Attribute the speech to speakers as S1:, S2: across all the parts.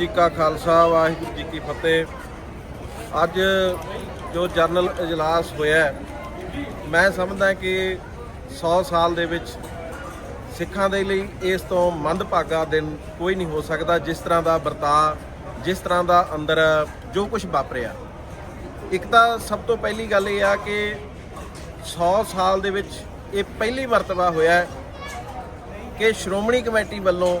S1: ਜੀ ਕਾ ਖਾਲਸਾ, ਵਾਹਿਗੁਰੂ ਜੀ ਕੀ ਫਤਿਹ। ਅੱਜ ਜੋ ਜਰਨਲ ਇਜਲਾਸ ਹੋਇਆ ਮੈਂ ਸਮਝਦਾ ਕਿ 100 ਸਾਲ ਦੇ ਵਿੱਚ ਸਿੱਖਾਂ ਦੇ ਲਈ ਇਸ ਤੋਂ ਮੰਦਭਾਗਾ ਦਿਨ ਕੋਈ ਨਹੀਂ ਹੋ ਸਕਦਾ, ਜਿਸ ਤਰ੍ਹਾਂ ਦਾ ਵਰਤਾਅ, ਜਿਸ ਤਰ੍ਹਾਂ ਦਾ ਅੰਦਰ ਜੋ ਕੁਝ ਵਾਪਰਿਆ। ਇੱਕ ਤਾਂ ਸਭ ਤੋਂ ਪਹਿਲੀ ਗੱਲ ਇਹ ਆ ਕਿ 100 ਸਾਲ ਦੇ ਵਿੱਚ ਇਹ ਪਹਿਲੀ ਵਰਤਵਾ ਹੋਇਆ ਕਿ ਸ਼੍ਰੋਮਣੀ ਕਮੇਟੀ ਵੱਲੋਂ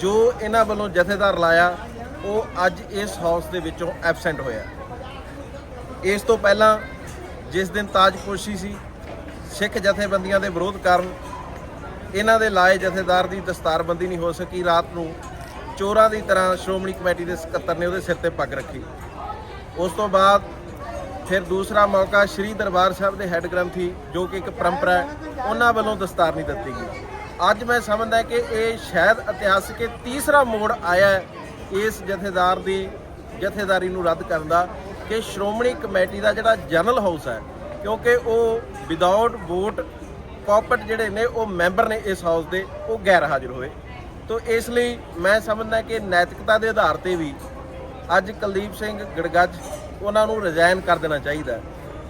S1: ਜੋ ਇਹਨਾਂ ਵੱਲੋਂ ਜਥੇਦਾਰ ਲਾਇਆ, ਉਹ ਅੱਜ ਇਸ ਹਾਊਸ ਦੇ ਵਿੱਚੋਂ ਐਬਸੈਂਟ ਹੋਇਆ। ਇਸ ਤੋਂ ਪਹਿਲਾਂ ਜਿਸ ਦਿਨ ਤਾਜਪੋਸ਼ੀ ਸੀ, ਸਿੱਖ ਜਥੇਬੰਦੀਆਂ ਦੇ ਵਿਰੋਧ ਕਾਰਨ ਇਹਨਾਂ ਦੇ ਲਾਏ ਜਥੇਦਾਰ ਦੀ ਦਸਤਾਰਬੰਦੀ ਨਹੀਂ ਹੋ ਸਕੀ। ਰਾਤ ਨੂੰ ਚੋਰਾਂ ਦੀ ਤਰ੍ਹਾਂ ਸ਼੍ਰੋਮਣੀ ਕਮੇਟੀ ਦੇ ਸਕੱਤਰ ਨੇ ਉਹਦੇ ਸਿਰ ਤੇ ਪੱਗ ਰੱਖੀ। ਉਸ ਤੋਂ ਬਾਅਦ ਫਿਰ ਦੂਸਰਾ ਮੌਕਾ ਸ੍ਰੀ ਦਰਬਾਰ ਸਾਹਿਬ ਦੇ ਹੈੱਡ ਗ੍ਰੰਥੀ, ਜੋ ਕਿ ਇੱਕ ਪਰੰਪਰਾ ਹੈ, ਉਹਨਾਂ ਵੱਲੋਂ ਦਸਤਾਰ ਨਹੀਂ ਦਿੱਤੀ ਗਈ। ਅੱਜ ਮੈਂ ਸਮਝਦਾ ਕਿ ਇਹ ਸ਼ਾਇਦ ਇਤਿਹਾਸਕ ਇਹ ਤੀਸਰਾ ਮੋੜ ਆਇਆ ਹੈ ਇਸ ਜਥੇਦਾਰ ਦੀ, ਜਥੇਦਾਰੀ ਨੂੰ ਰੱਦ ਕਰਨ ਦਾ ਕਿ ਸ਼੍ਰੋਮਣੀ ਕਮੇਟੀ ਦਾ ਜਿਹੜਾ ਜਨਰਲ ਹਾਊਸ ਹੈ, ਕਿਉਂਕਿ ਉਹ ਵਿਦਆਊਟ ਵੋਟ ਕਾਪਟ ਜਿਹੜੇ ਨੇ ਉਹ ਮੈਂਬਰ ਨੇ ਇਸ ਹਾਊਸ ਦੇ, ਉਹ ਗੈਰ ਹਾਜ਼ਰ ਹੋਏ। ਤੋ ਇਸ ਲਈ ਮੈਂ ਸਮਝਦਾ ਕਿ ਨੈਤਿਕਤਾ ਦੇ ਆਧਾਰ ਤੇ ਵੀ ਅੱਜ ਕੁਲਦੀਪ ਸਿੰਘ ਗੜਗੱਜ ਉਹਨਾਂ ਨੂੰ ਰਿਜ਼ਾਈਨ ਕਰ ਦੇਣਾ ਚਾਹੀਦਾ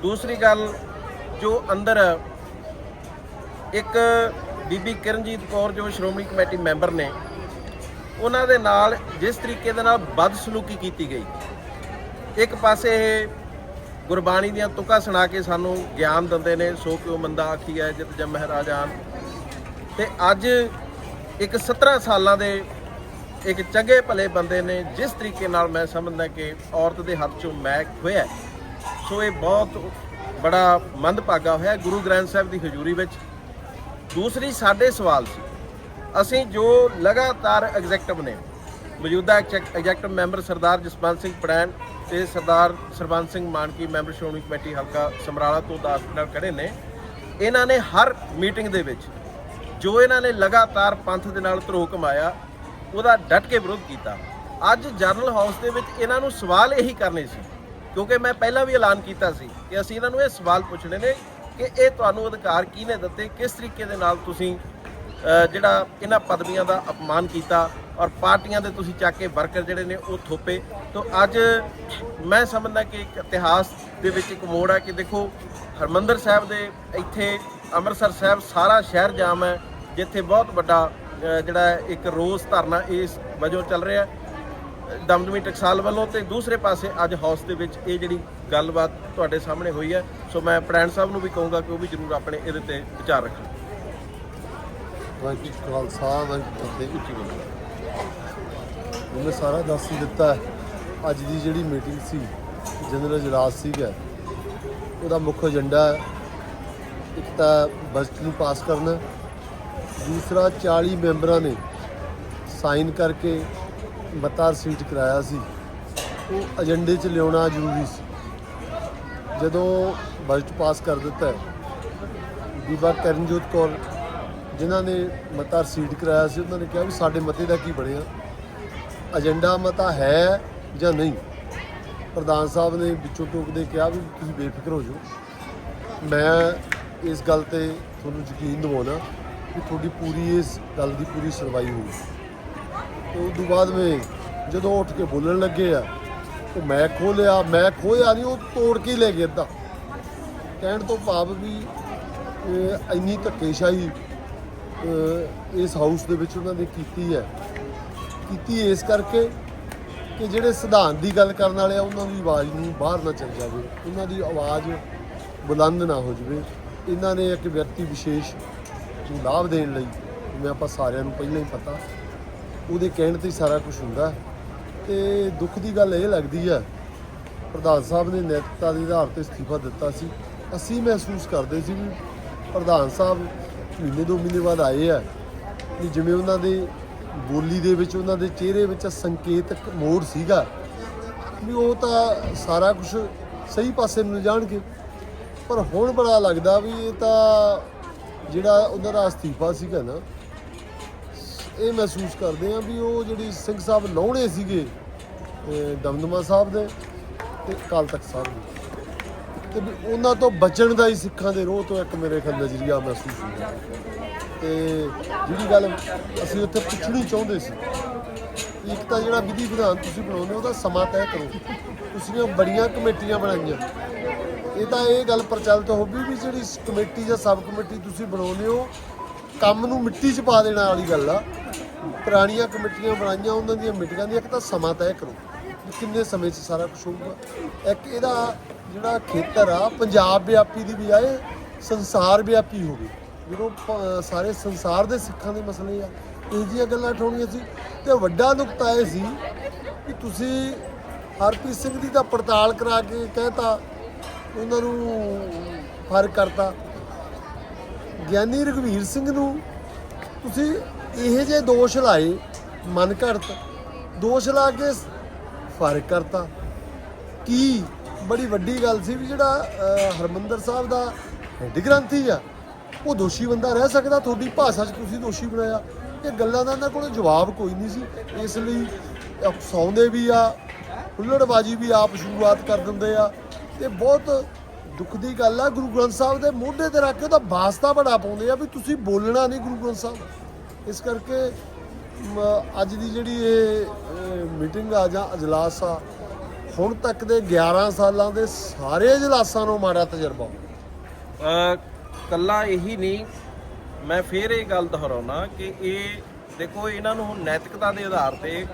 S1: ਦੂਸਰੀ ਗੱਲ, ਜੋ ਅੰਦਰ ਇੱਕ ਬੀਬੀ ਕਿਰਨਜੀਤ ਕੌਰ ਜੋ ਸ਼੍ਰੋਮਣੀ ਕਮੇਟੀ ਮੈਂਬਰ ਨੇ, ਉਹਨਾਂ ਦੇ ਨਾਲ ਜਿਸ ਤਰੀਕੇ ਦੇ ਨਾਲ ਬਦਸਲੂਕੀ ਕੀਤੀ ਗਈ। ਇੱਕ ਪਾਸੇ ਇਹ ਗੁਰਬਾਣੀ ਦੀਆਂ ਤੁਕਾਂ ਸੁਣਾ ਕੇ ਸਾਨੂੰ ਗਿਆਨ ਦਿੰਦੇ ਨੇ, ਸੋ ਕਿਉ ਮੰਦਾ ਆਖੀ ਹੈ ਜਿਤ ਜਮ ਮਹਾਰਾਜਾਨ ਤੇ ਅੱਜ ਇੱਕ 17 ਸਾਲਾਂ ਦੇ ਇੱਕ ਚੰਗੇ ਭਲੇ ਬੰਦੇ ਨੇ, ਜਿਸ ਤਰੀਕੇ ਨਾਲ ਮੈਂ ਸਮਝਦਾ ਕਿ ਔਰਤ ਦੇ ਹੱਥ ਚੋਂ ਮੈਕ ਹੋਇਆ ਸੋ ਇਹ ਬਹੁਤ ਬੜਾ ਮੰਦਭਾਗਾ ਹੋਇਆ ਗੁਰੂ ਗ੍ਰੰਥ ਸਾਹਿਬ ਦੀ ਹਜ਼ੂਰੀ ਵਿੱਚ। ਦੂਸਰੀ ਸਾਡੇ ਸਵਾਲ ਸੀ। ਅਸੀਂ ਜੋ ਲਗਾਤਾਰ ਐਗਜ਼ੈਕਟਿਵ ਨੇ, ਮੌਜੂਦਾ ਐਗਜ਼ੈਕਟਿਵ ਮੈਂਬਰ ਸਰਦਾਰ ਜਸਵੰਤ ਸਿੰਘ ਪੜੈਣ ਤੇ ਸਰਦਾਰ ਸਰਬੰਸ ਸਿੰਘ ਮਾਨਕੀ ਮੈਂਬਰ ਸ਼੍ਰੋਮਣੀ ਕਮੇਟੀ ਹਲਕਾ ਸਮਰਾਲਾ ਤੋਂ ਦਾਸ ਨਾਲ ਖੜੇ ਨੇ, ਇਹਨਾਂ ਨੇ ਹਰ ਮੀਟਿੰਗ ਦੇ ਵਿੱਚ ਜੋ ਇਹਨਾਂ ਨੇ ਲਗਾਤਾਰ ਪੰਥ ਦੇ ਨਾਲ ਧਰੋ ਕਮਾਇਆ, ਉਹਦਾ ਡਟ ਕੇ ਵਿਰੋਧ ਕੀਤਾ। ਅੱਜ ਜਰਨਲ ਹਾਊਸ ਦੇ ਵਿੱਚ ਇਹਨਾਂ ਨੂੰ ਸਵਾਲ ਇਹੀ ਕਰਨੇ ਸੀ, ਕਿਉਂਕਿ ਮੈਂ ਪਹਿਲਾਂ ਵੀ ਐਲਾਨ ਕੀਤਾ ਸੀ ਕਿ ਅਸੀਂ ਇਹਨਾਂ ਨੂੰ ਇਹ ਸਵਾਲ ਪੁੱਛਣੇ ਨੇ ਕਿ ਇਹ ਤੁਹਾਨੂੰ ਅਧਿਕਾਰ ਕਿਹਨੇ ਦਿੱਤੇ? ਕਿਸ ਤਰੀਕੇ ਦੇ ਨਾਲ ਤੁਸੀਂ ਜਿਹੜਾ ਇਹਨਾਂ ਪਦਵੀਆਂ ਦਾ ਅਪਮਾਨ ਕੀਤਾ ਔਰ ਪਾਰਟੀਆਂ ਦੇ ਤੁਸੀਂ ਚੱਕ ਕੇ ਵਰਕਰ ਜਿਹੜੇ ਨੇ ਉਹ ਥੋਪੇ? ਤੋਂ ਅੱਜ ਮੈਂ ਸਮਝਦਾ ਕਿ ਇੱਕ ਇਤਿਹਾਸ ਦੇ ਵਿੱਚ ਇੱਕ ਮੋੜ ਹੈ ਕਿ ਦੇਖੋ, ਹਰਮੰਦਰ ਸਾਹਿਬ ਦੇ ਇੱਥੇ ਅੰਮ੍ਰਿਤਸਰ ਸਾਹਿਬ ਸਾਰਾ ਸ਼ਹਿਰ ਜਾਮ ਹੈ, ਜਿੱਥੇ ਬਹੁਤ ਵੱਡਾ ਜਿਹੜਾ ਇੱਕ ਰੋਸ ਧਰਨਾ ਇਸ ਵਜੋਂ ਚੱਲ ਰਿਹਾ ਹੈ। ਦਮਦਮੀ ਟਕਸਾਲ ਵੱਲੋਂ ਤੇ ਦੂਸਰੇ ਪਾਸੇ ਅੱਜ ਹਾਊਸ ਦੇ ਵਿੱਚ ਇਹ ਜਿਹੜੀ ਗੱਲਬਾਤ ਤੁਹਾਡੇ ਸਾਹਮਣੇ ਹੋਈ ਹੈ। ਸੋ ਮੈਂ ਪ੍ਰੈਣ ਸਾਹਿਬ ਨੂੰ ਵੀ ਕਹੂੰਗਾ ਕਿ ਉਹ ਵੀ ਜ਼ਰੂਰ ਆਪਣੇ ਇਹਦੇ ਤੇ ਵਿਚਾਰ ਰੱਖਣ।
S2: ਵਾਹਿਗੁਰੂ ਖਾਲਸਾ, ਵਾਹਿਗੁਰੂ ਜੀ ਕੀ ਫਤਿਹ। ਉਹਨੇ ਸਾਰਾ ਦੱਸ ਹੀ ਦਿੱਤਾ ਅੱਜ ਦੀ ਜਿਹੜੀ ਮੀਟਿੰਗ ਸੀ, ਜਨਰਲ ਇਜਲਾਸ ਸੀਗਾ, ਉਹਦਾ ਮੁੱਖ ਏਜੰਡਾ ਇੱਕ ਤਾਂ ਬਜਟ ਨੂੰ ਪਾਸ ਕਰਨਾ। ਦੂਸਰਾ 40 ਮੈਂਬਰਾਂ ਨੇ ਸਾਈਨ ਕਰਕੇ ਮਤਾਰ ਸੀਟ ਕਰਾਇਆ ਸੀ, ਉਹ ਏਜੰਡੇ 'ਚ ਲਿਆਉਣਾ ਜ਼ਰੂਰੀ ਸੀ। ਜਦੋਂ ਬਜਟ ਪਾਸ ਕਰ ਦਿੱਤਾ ਬੀਬਾ ਕਰਨਜੋਤ ਕੌਰ ਜਿਨ੍ਹਾਂ ਨੇ ਮਤਾ ਸੀਟ ਕਰਾਇਆ ਸੀ, ਉਹਨਾਂ ਨੇ ਕਿਹਾ ਵੀ ਸਾਡੇ ਮਤੇ ਦਾ ਕੀ ਬਣਿਆ? ਏਜੰਡਾ ਮਤਾ ਹੈ ਜਾਂ ਨਹੀਂ? ਪ੍ਰਧਾਨ ਸਾਹਿਬ ਨੇ ਵਿੱਚੋਂ ਟੋਕਦੇ ਕਿਹਾ ਵੀ ਤੁਸੀਂ ਬੇਫਿਕਰ ਹੋ ਜਾਓ। ਮੈਂ ਇਸ ਗੱਲ ਤੇ ਤੁਹਾਨੂੰ ਯਕੀਨ ਦਿਵਾਉਣਾ ਕਿ ਤੁਹਾਡੀ ਪੂਰੀ ਇਸ ਗੱਲ ਦੀ ਪੂਰੀ ਸੁਣਵਾਈ ਹੋਊਗੀ ਉਸ ਤੋਂ ਬਾਅਦ ਮੈਂ ਜਦੋਂ ਉੱਠ ਕੇ ਬੋਲਣ ਲੱਗੇ ਆ, ਉਹ ਮੈਂ ਖੋਲਿਆ, ਮੈਂ ਖੋਇਆ ਨਹੀਂ, ਉਹ ਤੋੜ ਕੇ ਲੈ ਗਿਆ ਅੱਧਾ। ਕਹਿਣ ਤੋਂ ਭਾਵ ਵੀ ਇੰਨੀ ਧੱਕੇਸ਼ਾਹੀ ਇਸ ਹਾਊਸ ਦੇ ਵਿੱਚ ਉਹਨਾਂ ਨੇ ਕੀਤੀ ਹੈ। ਕੀਤੀ ਇਸ ਕਰਕੇ ਕਿ ਜਿਹੜੇ ਸਿਧਾਂਤ ਦੀ ਗੱਲ ਕਰਨ ਵਾਲੇ ਆ, ਉਹਨਾਂ ਦੀ ਆਵਾਜ਼ ਨੂੰ ਬਾਹਰ ਨਾ ਚੱਲ ਜਾਵੇ, ਉਹਨਾਂ ਦੀ ਆਵਾਜ਼ ਬੁਲੰਦ ਨਾ ਹੋ ਜਾਵੇ। ਇਹਨਾਂ ਨੇ ਇੱਕ ਵਿਅਕਤੀ ਵਿਸ਼ੇਸ਼ ਨੂੰ ਲਾਭ ਦੇਣ ਲਈ, ਜਿਵੇਂ ਆਪਾਂ ਸਾਰਿਆਂ ਨੂੰ ਪਹਿਲਾਂ ਹੀ ਪਤਾ ਉਹਦੇ ਕਹਿਣ ਤੇ ਸਾਰਾ ਕੁਝ ਹੁੰਦਾ ਹੈ। ਤੇ ਦੁੱਖ ਦੀ ਗੱਲ ਇਹ ਲੱਗਦੀ ਹੈ ਪ੍ਰਧਾਨ ਸਾਹਿਬ ਨੇ ਨੈਤਿਕਤਾ ਦੇ ਆਧਾਰ ਤੇ ਅਸਤੀਫਾ ਦਿੱਤਾ ਸੀ ਅਸੀਂ ਮਹਿਸੂਸ ਕਰਦੇ ਸੀ ਵੀ ਪ੍ਰਧਾਨ ਸਾਹਿਬ ਮਹੀਨੇ ਦੋ ਮਹੀਨੇ ਬਾਅਦ ਆਏ ਆ, ਵੀ ਜਿਵੇਂ ਉਹਨਾਂ ਦੇ ਬੋਲੀ ਦੇ ਵਿੱਚ, ਉਹਨਾਂ ਦੇ ਚਿਹਰੇ ਵਿੱਚ ਸੰਕੇਤਕ ਮੋੜ ਸੀਗਾ, ਵੀ ਉਹ ਤਾਂ ਸਾਰਾ ਕੁਝ ਸਹੀ ਪਾਸੇ ਨੂੰ ਜਾਣਗੇ ਪਰ ਹੁਣ ਬੜਾ ਲੱਗਦਾ ਵੀ ਇਹ ਤਾਂ ਜਿਹੜਾ ਉਹਨਾਂ ਦਾ ਅਸਤੀਫਾ ਸੀਗਾ ਨਾ ਇਹ ਮਹਿਸੂਸ ਕਰਦੇ ਆ ਵੀ ਉਹ ਜਿਹੜੀ ਸਿੰਘ ਸਾਹਿਬ ਲਾਉਣੇ ਸੀਗੇ ਦਮਦਮਾ ਸਾਹਿਬ ਦੇ ਤੇ ਕਾਲ ਤਖਤ ਸਾਹਿਬ ਦੇ। ਤੇ ਵੀ ਉਹਨਾਂ ਤੋਂ ਬਚਣ ਦਾ ਹੀ ਸਿੱਖਾਂ ਦੇ ਰੋਹ ਤੋਂ ਇੱਕ ਮੇਰੇ ਖਿਆਲ ਨਜ਼ਰੀਆ ਮਹਿਸੂਸ ਹੁੰਦਾ ਤੇ ਜਿਹੜੀ ਗੱਲ ਅਸੀਂ ਉੱਥੇ ਪੁੱਛਣੀ ਚਾਹੁੰਦੇ ਸੀ, ਇੱਕ ਤਾਂ ਜਿਹੜਾ ਵਿਧੀ ਵਿਧਾਨ ਤੁਸੀਂ ਬਣਾਉਂਦੇ ਹੋ, ਉਹਦਾ ਸਮਾਂ ਤੈਅ ਕਰੋ। ਤੁਸੀਂ ਬੜੀਆਂ ਕਮੇਟੀਆਂ ਬਣਾਈਆਂ। ਇਹ ਤਾਂ ਇਹ ਗੱਲ ਪ੍ਰਚਲਿਤ ਹੋ ਵੀ ਜਿਹੜੀ ਕਮੇਟੀ ਜਾਂ ਸਬ ਕਮੇਟੀ ਤੁਸੀਂ ਬਣਾਉਂਦੇ ਹੋ ਕੰਮ ਨੂੰ ਮਿੱਟੀ 'ਚ ਪਾ ਦੇਣ ਵਾਲੀ ਗੱਲ ਆ। ਪੁਰਾਣੀਆਂ ਕਮੇਟੀਆਂ ਬਣਾਈਆਂ ਉਹਨਾਂ ਦੀਆਂ ਮੀਟਿੰਗਾਂ ਦੀ ਇੱਕ ਤਾਂ ਸਮਾਂ ਤੈਅ ਕਰੋ ਕਿੰਨੇ ਸਮੇਂ 'ਚ ਸਾਰਾ ਕੁਝ ਹੋਊਗਾ। ਇੱਕ ਇਹਦਾ ਜਿਹੜਾ ਖੇਤਰ ਆ, ਪੰਜਾਬ ਵਿਆਪੀ ਦੀ ਬਜਾਏ ਸੰਸਾਰ ਵਿਆਪੀ ਹੋਵੇ ਜਦੋਂ ਸਾਰੇ ਸੰਸਾਰ ਦੇ ਸਿੱਖਾਂ ਦੇ ਮਸਲੇ ਆ, ਇਹ ਜਿਹੀਆਂ ਗੱਲਾਂ ਠਾਉਣੀਆਂ ਸੀ। ਤੇ ਵੱਡਾ ਨੁਕਤਾ ਇਹ ਸੀ ਕਿ ਤੁਸੀਂ ਹਰਪ੍ਰੀਤ ਸਿੰਘ ਦੀ ਤਾਂ ਪੜਤਾਲ ਕਰਾ ਕੇ ਕਹਿਤਾ ਉਹਨਾਂ ਨੂੰ ਫ਼ਰਕ ਕਰਤਾ। ਗਿਆਨੀ ਰਘਵੀਰ ਸਿੰਘ ਨੂੰ ਤੁਸੀਂ ਇਹੋ ਜਿਹੇ ਦੋਸ਼ ਲਾਏ ਮਨ ਘੜਤ। ਦੋਸ਼ ਲਾ ਕੇ ਫ਼ਰਕ ਕਰਤਾ। ਕੀ ਬੜੀ ਵੱਡੀ ਗੱਲ ਸੀ ਵੀ ਜਿਹੜਾ ਅਹ, ਹਰਮੰਦਰ ਸਾਹਿਬ ਦਾ ਹੈਡ ਗ੍ਰੰਥੀ ਆ ਉਹ ਦੋਸ਼ੀ ਬੰਦਾ ਰਹਿ ਸਕਦਾ ਤੁਹਾਡੀ ਭਾਸ਼ਾ 'ਚ ਤੁਸੀਂ ਦੋਸ਼ੀ ਬਣਾਇਆ। ਇਹ ਗੱਲਾਂ ਦਾ ਇਹਨਾਂ ਕੋਲ ਜਵਾਬ ਕੋਈ ਨਹੀਂ ਸੀ। ਇਸ ਲਈ ਅਫਸਾਉਂਦੇ ਵੀ ਆ ਹੁੱਲੜਬਾਜੀ ਵੀ ਆਪ ਸ਼ੁਰੂਆਤ ਕਰ ਦਿੰਦੇ ਆ। ਤੇ ਬਹੁਤ ਦੁੱਖ ਦੀ ਗੱਲ ਆ ਗੁਰੂ ਗ੍ਰੰਥ ਸਾਹਿਬ ਦੇ ਮੋਢੇ ਤੇ ਰੱਖ ਕੇ ਉਹਦਾ ਵਾਸਤਾ ਬੜਾ ਪਾਉਂਦੇ ਆ ਵੀ ਤੁਸੀਂ ਬੋਲਣਾ ਨਹੀਂ ਗੁਰੂ ਗ੍ਰੰਥ ਸਾਹਿਬ। ਇਸ ਕਰਕੇ ਅੱਜ ਦੀ ਜਿਹੜੀ ਇਹ ਮੀਟਿੰਗ ਆ ਜਾਂ ਅਜਲਾਸ ਆ ਹੁਣ ਤੱਕ ਦੇ 11 ਸਾਲਾਂ ਦੇ ਸਾਰੇ ਅਜਲਾਸਾਂ ਨੂੰ ਮਾੜਾ ਤਜਰਬਾ।
S1: ਅ, ਕੱਲਾ ਇਹੀ ਨਹੀਂ ਮੈਂ ਫੇਰ ਇਹ ਗੱਲ ਦੁਹਰਾਉਣਾ ਕਿ ਇਹ ਦੇਖੋ ਇਹਨਾਂ ਨੂੰ ਹੁਣ ਨੈਤਿਕਤਾ ਦੇ ਆਧਾਰ ਤੇ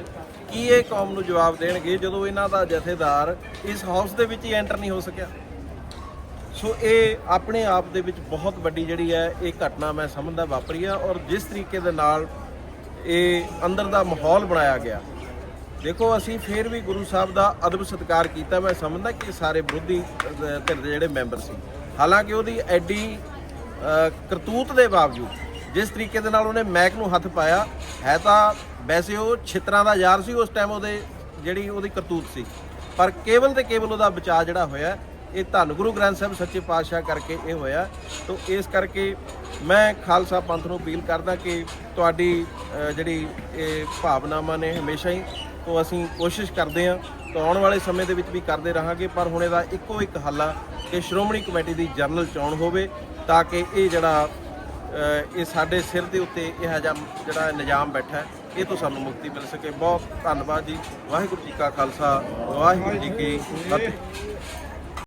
S1: ਕੀ ਇਹ ਕੌਮ ਨੂੰ ਜਵਾਬ ਦੇਣਗੇ ਜਦੋਂ ਇਹਨਾਂ ਦਾ ਜਥੇਦਾਰ ਇਸ ਹਾਊਸ ਦੇ ਵਿੱਚ ਹੀ ਐਂਟਰ ਨਹੀਂ ਹੋ ਸਕਿਆ? ਸੋ ਇਹ ਆਪਣੇ ਆਪ ਦੇ ਵਿੱਚ ਬਹੁਤ ਵੱਡੀ ਜਿਹੜੀ ਹੈ, ਇਹ ਘਟਨਾ ਮੈਂ ਸਮਝਦਾ ਵਾਪਰੀ ਆ ਔਰ ਜਿਸ ਤਰੀਕੇ ਦੇ ਨਾਲ ਇਹ ਅੰਦਰ ਦਾ ਮਾਹੌਲ ਬਣਾਇਆ ਗਿਆ। ਦੇਖੋ, ਅਸੀਂ ਫੇਰ ਵੀ ਗੁਰੂ ਸਾਹਿਬ ਦਾ ਅਦਬ ਸਤਿਕਾਰ ਕੀਤਾ। ਮੈਂ ਸਮਝਦਾ ਕਿ ਸਾਰੇ ਵਿਰੋਧੀ ਧਿਰ ਦੇ ਜਿਹੜੇ ਮੈਂਬਰ ਸੀ। ਹਾਲਾਂਕਿ ਉਹਦੀ ਐਡੀ ਕਰਤੂਤ ਦੇ ਬਾਵਜੂਦ ਜਿਸ ਤਰੀਕੇ ਦੇ ਨਾਲ ਉਹਨੇ ਮੈਕ ਨੂੰ ਹੱਥ ਪਾਇਆ, ਹੈ ਤਾਂ ਵੈਸੇ ਉਹ ਛਿੱਤਰਾਂ ਦਾ ਯਾਰ ਸੀ, ਉਸ ਟਾਈਮ ਉਹਦੇ ਜਿਹੜੀ ਉਹਦੀ ਕਰਤੂਤ ਸੀ। ਪਰ ਕੇਵਲ ਤੇ ਕੇਵਲ ਉਹਦਾ ਬਚਾਅ ਜਿਹੜਾ ਹੋਇਆ ਇਹ ਧੰਨ ਗੁਰੂ ਗ੍ਰੰਥ ਸਾਹਿਬ ਸੱਚੇ ਪਾਤਸ਼ਾਹ ਕਰਕੇ ਇਹ ਹੋਇਆ। ਤੋਂ ਇਸ ਕਰਕੇ ਮੈਂ ਖਾਲਸਾ ਪੰਥ ਨੂੰ ਅਪੀਲ ਕਰਦਾ ਕਿ ਤੁਹਾਡੀ ਜਿਹੜੀ ਇਹ ਭਾਵਨਾਵਾਂ ਨੇ ਹਮੇਸ਼ਾ ਹੀ, ਤੋਂ ਅਸੀਂ ਕੋਸ਼ਿਸ਼ ਕਰਦੇ ਹਾਂ, ਤਾਂ ਆਉਣ ਵਾਲੇ ਸਮੇਂ ਦੇ ਵਿੱਚ ਵੀ ਕਰਦੇ ਰਹਾਂਗੇ, ਪਰ ਹੁਣ ਇਹਦਾ ਇੱਕੋ ਇੱਕ ਹੱਲ ਆ ਕਿ ਸ਼੍ਰੋਮਣੀ ਕਮੇਟੀ ਦੀ ਜਨਰਲ ਚੋਣ ਹੋਵੇ ਤਾਂ ਕਿ ਇਹ ਜਿਹੜਾ ਇਹ ਸਾਡੇ ਸਿਰ ਦੇ ਉੱਤੇ ਇਹ ਜਿਹਾ ਜਿਹੜਾ ਨਿਜ਼ਾਮ ਬੈਠਾ ਹੈ, ਇਹ ਤੋਂ ਸਾਨੂੰ ਮੁਕਤੀ ਮਿਲ ਸਕੇ। ਬਹੁਤ ਧੰਨਵਾਦ ਜੀ। ਵਾਹਿਗੁਰੂ ਜੀ ਕਾ ਖਾਲਸਾ, ਵਾਹਿਗੁਰੂ ਜੀ ਕੀ ਫਤਿਹ।